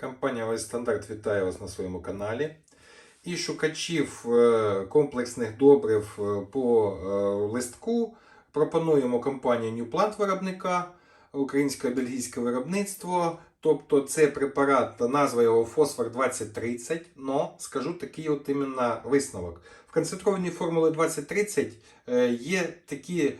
Компанія Весь Стандарт вітає вас на своєму каналі. І шукачів е, комплексних добрив е, по е, листку пропонуємо компанію New Plant виробника, українське бельгійське виробництво. Тобто це препарат, назва його фосфор 2030, но скажу такий от іменно висновок. В концентрованій формулі 2030 е, є такі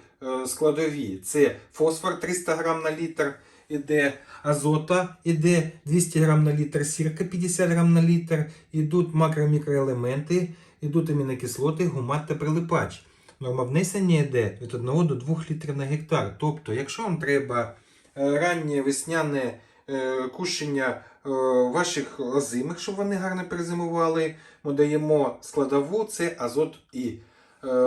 складові: це фосфор 300 грам на літр, іде азота, іде 200 грам на літр, сірка 50 грам на літр, ідуть макро-мікроелементи, ідуть амінокислоти, гумат та прилипач. Норма внесення йде від 1 до 2 літрів на гектар. Тобто, якщо вам треба е, раннє весняне е, кушення е, ваших озимих, щоб вони гарно перезимували, ми даємо складову це азот і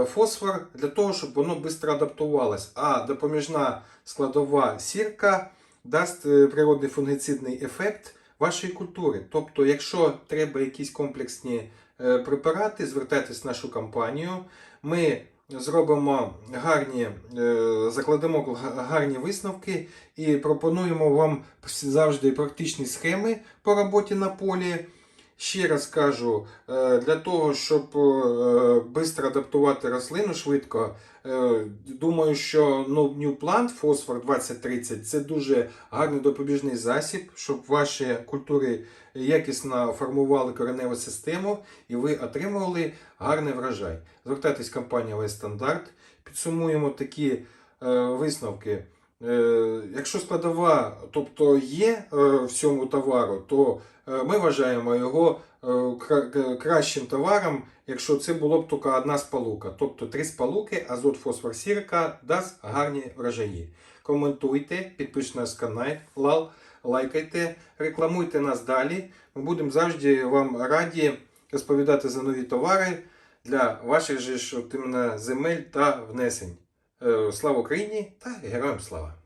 фосфор для того, щоб воно швидко адаптувалось. А допоміжна складова сірка дасть е, природний фунгіцидний ефект вашої культури. Тобто, якщо треба якісь комплексні е, препарати, звертайтесь в нашу компанію. Ми зробимо гарні, е, закладемо гарні висновки і пропонуємо вам завжди практичні схеми по роботі на полі. Ще раз кажу, е, для того, щоб швидко адаптувати рослину швидко, е, думаю, що New Plant фосфор 2030 це дуже гарний допоміжний засіб, щоб ваші культури якісно формували кореневу систему і ви отримували гарний врожай. Звертайтесь в компанію Весь Стандарт. Підсумуємо такі е, висновки. Е, якщо складова, тобто є е, в цьому товару, то е, ми вважаємо його кращим товаром, якщо це було б тільки одна спалука. Тобто три спалуки, азот, фосфор, сірка дасть гарні врожаї. Коментуйте, підпишіть наш канал, лайкайте, рекламуйте нас далі. Ми будемо завжди вам раді розповідати за нові товари для ваших же ж земель та внесень. Слава Україні та героям слава!